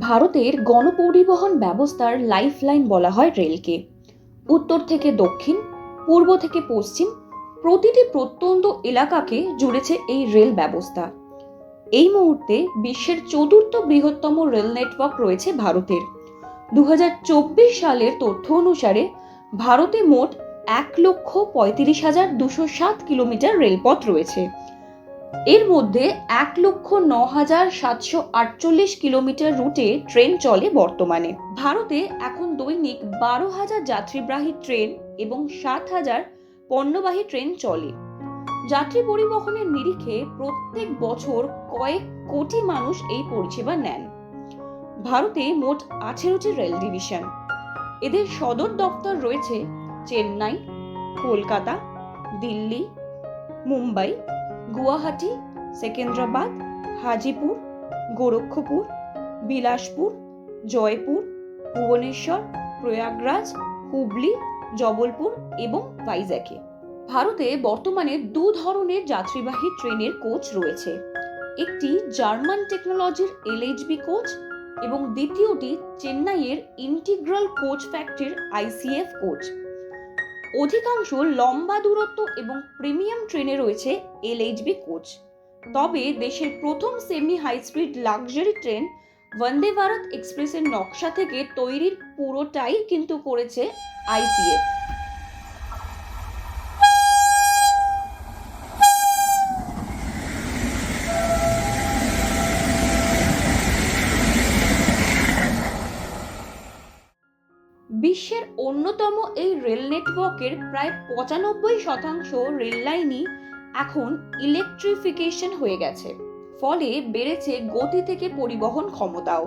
ভারতের গণপরিবহন ব্যবস্থার লাইফলাইন বলা হয় রেলকে। উত্তর থেকে দক্ষিণ, পূর্ব থেকে পশ্চিম, প্রতিটি প্রত্যন্ত এলাকাকে জুড়েছে এই রেল ব্যবস্থা। এই মুহূর্তে বিশ্বের চতুর্থ বৃহত্তম রেল নেটওয়ার্ক রয়েছে ভারতের। দু হাজার চব্বিশ সালের তথ্য অনুসারে ভারতে মোট এক লক্ষ পঁয়ত্রিশ হাজার দুশো সাত কিলোমিটার রেলপথ রয়েছে। এর মধ্যে এক লক্ষ ন হাজার সাতশো আটচল্লিশ কিলোমিটার রুটে ট্রেন চলে বর্তমানে। ভারতে এখন দৈনিক বারো হাজার যাত্রীবাহী ট্রেন এবং সাত হাজার পণ্যবাহী ট্রেন চলে। যাত্রী পরিবহনের নিরিখে প্রত্যেক বছর কয়েক কোটি মানুষ এই পরিষেবা নেন। ভারতে মোট আঠেরোটি রেল ডিভিশন। এদের সদর দপ্তর রয়েছে চেন্নাই, কলকাতা, দিল্লি, মুম্বাই গুয়াহাটি, সেকেন্দ্রাবাদ, হাজিপুর, গোরক্ষপুর, বিলাসপুর, জয়পুর, ভুবনেশ্বর, প্রয়াগরাজ হুবলি জবলপুর এবং ভাইজ্যাকে ভারতে বর্তমানে দু ধরনের যাত্রীবাহী ট্রেনের কোচ রয়েছে। একটি জার্মান টেকনোলজির এলএইচবি কোচ এবং দ্বিতীয়টি চেন্নাইয়ের ইন্টিগ্রাল কোচ ফ্যাক্টরির আইসিএফ কোচ। অধিকাংশ লম্বা দূরত্ব এবং প্রিমিয়াম ট্রেনে রয়েছে এলএইচবি কোচ। তবে দেশের প্রথম semi high speed luxury train Vande Bharat এক্সপ্রেসের নকশা থেকে তৈরির পুরোটাই কিন্তু করেছে আইসিএফ অন্যতম এই রেল নেটওয়ার্কের প্রায় পঁচানব্বই শতাংশ রেল লাইনই এখন ইলেকট্রিফিকেশন হয়ে গেছে। ফলে বেড়েছে গতি থেকে পরিবহন ক্ষমতাও।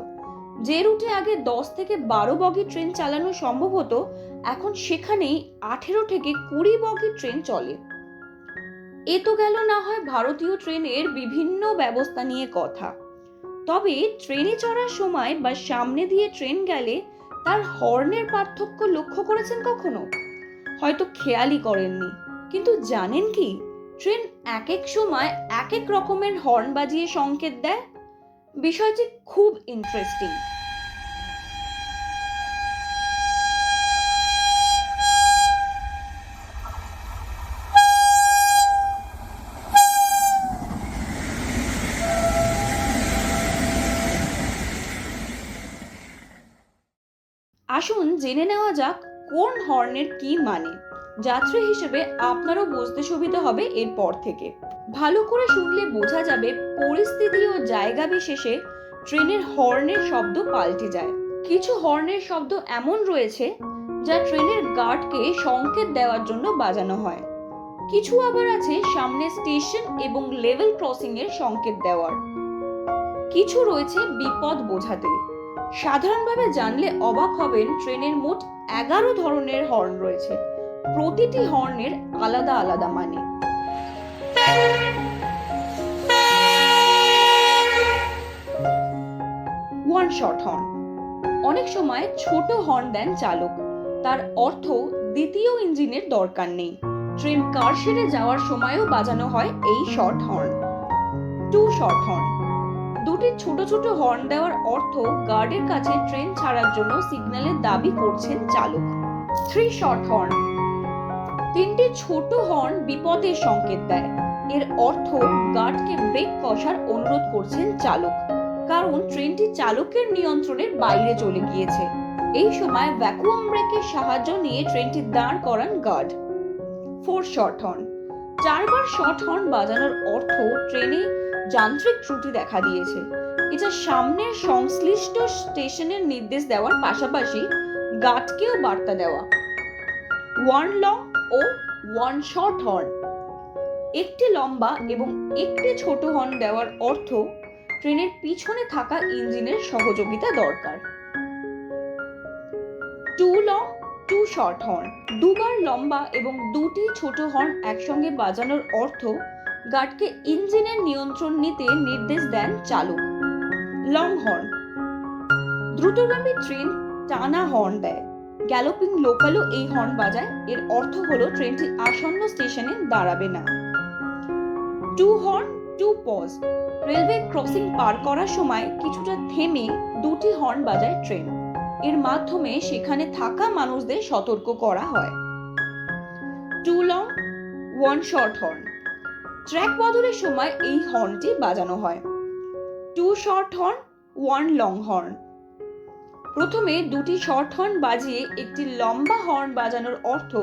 যে রুটে আগে দশ থেকে বারো বগি ট্রেন চালানো সম্ভব হতো, এখন সেখানেই আঠেরো থেকে কুড়ি বগি ট্রেন চলে। এ তো গেল না হয় ভারতীয় ট্রেনের বিভিন্ন ব্যবস্থা নিয়ে কথা। তবে ট্রেনে চড়ার সময় বা সামনে দিয়ে ট্রেন গেলে তার হর্নের পার্থক্য লক্ষ্য করেছেন কখনো? হয়তো খেয়ালই করেননি। কিন্তু জানেন কি? ট্রেন এক এক সময় এক এক রকমের হর্ন বাজিয়ে সংকেত দেয়? বিষয়টি খুব ইন্টারেস্টিং আসুন জেনে নেওয়া যাক কোন হর্নের কি মানে। যাত্রী হিসেবে আপনারও বুঝতে সুবিধা হবে এরপর থেকে। ভালো করে শুনলে বোঝা যাবে পরিস্থিতি ও জায়গা বিশেষে ট্রেনের হর্নের শব্দ পাল্টে যায়। কিছু হর্নের শব্দ এমন রয়েছে যা ট্রেনের গার্ডকে সংকেত দেওয়ার জন্য বাজানো হয়। কিছু আবার আছে সামনে স্টেশন এবং লেভেল ক্রসিং এর সংকেত দেওয়ার। কিছু রয়েছে বিপদ বোঝাতে। সাধারণভাবে জানলে অবাক হবেন ট্রেনের মোট এগারো ধরনের হর্ন রয়েছে। প্রতিটি হর্নের আলাদা আলাদা মানে। ওয়ান শট হর্ন অনেক সময় ছোট হর্ন দেন চালক। তার অর্থ দ্বিতীয় ইঞ্জিনের দরকার নেই। ট্রেন কার সেরে যাওয়ার সময়ও বাজানো হয় এই short horn two short horn দুটি ছোট ছোট হর্ন দেওয়ার অর্থ গার্ডের কাছে ট্রেন ছাড়ার জন্য সিগন্যালের দাবি করছেন চালক। থ্রি শর্ট হর্ন তিনটি ছোট হর্ন বিপদের সংকেত দেয়। এর অর্থ গার্ডকে ব্রেক কষার অনুরোধ করছেন চালক। কারণ ট্রেনটি চালকের নিয়ন্ত্রণের বাইরে চলে গিয়েছে। এই সময় ভ্যাকুয়াম ব্রেকের সাহায্য নিয়ে ট্রেনটি দাঁড় করান গার্ড ফোর শর্ট হর্ন চারবার শর্ট হর্ন বাজানোর অর্থ ট্রেনে যান্ত্রিক ত্রুটি দেখা দিয়েছে। এটা সামনের সংশ্লিষ্ট স্টেশনের নির্দেশ দেওয়ার পাশাপাশি গার্ডকেও বার্তা দেওয়া। ওয়ান লং ও ওয়ান শর্ট হর্ন। একটি লম্বা এবং একটি ছোট হর্ন দেওয়ার অর্থ ট্রেনের পিছনে থাকা ইঞ্জিনের সহযোগিতা দরকার। Two long, two short horn. দুবার লম্বা এবং দুটি ছোট হর্ন একসঙ্গে বাজানোর অর্থ গার্ডকে ইঞ্জিনের নিয়ন্ত্রণ নিতে নির্দেশ দেন চালক। লং হর্ন দ্রুতগামী ট্রেন টানা হর্ন দেয়। গ্যালোপিং লোকালও এই হর্ন বাজায়। এর অর্থ হলো ট্রেনটি আসন্ন স্টেশনে দাঁড়াবে না। Two horn two pause railway crossing পার করার সময় কিছুটা থেমে দুটি হর্ন বাজায় ট্রেন। এর মাধ্যমে সেখানে থাকা মানুষদের সতর্ক করা হয়। Two long one short horn track বদলের সময় এই হর্নটি বাজানো হয়। Two short horn, one long horn. প্রথমে দুটি শর্ট হর্ন বাজিয়ে একটি লম্বা হর্ন বাজানোর অর্থ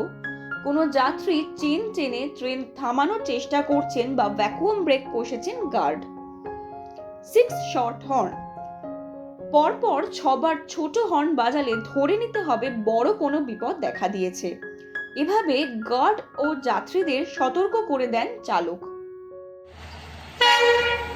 কোনো যাত্রী চেন টেনে ট্রেন থামানোর চেষ্টা করছেন বা ভ্যাকুয়াম ব্রেক কষেছেন গার্ড। Six short horn. পরপর ছবার ছোট হর্ন বাজালে ধরে নিতে হবে বড় কোনো বিপদ দেখা দিয়েছে। এভাবে গার্ড ও যাত্রীদের সতর্ক করে দেন চালক। Thank you.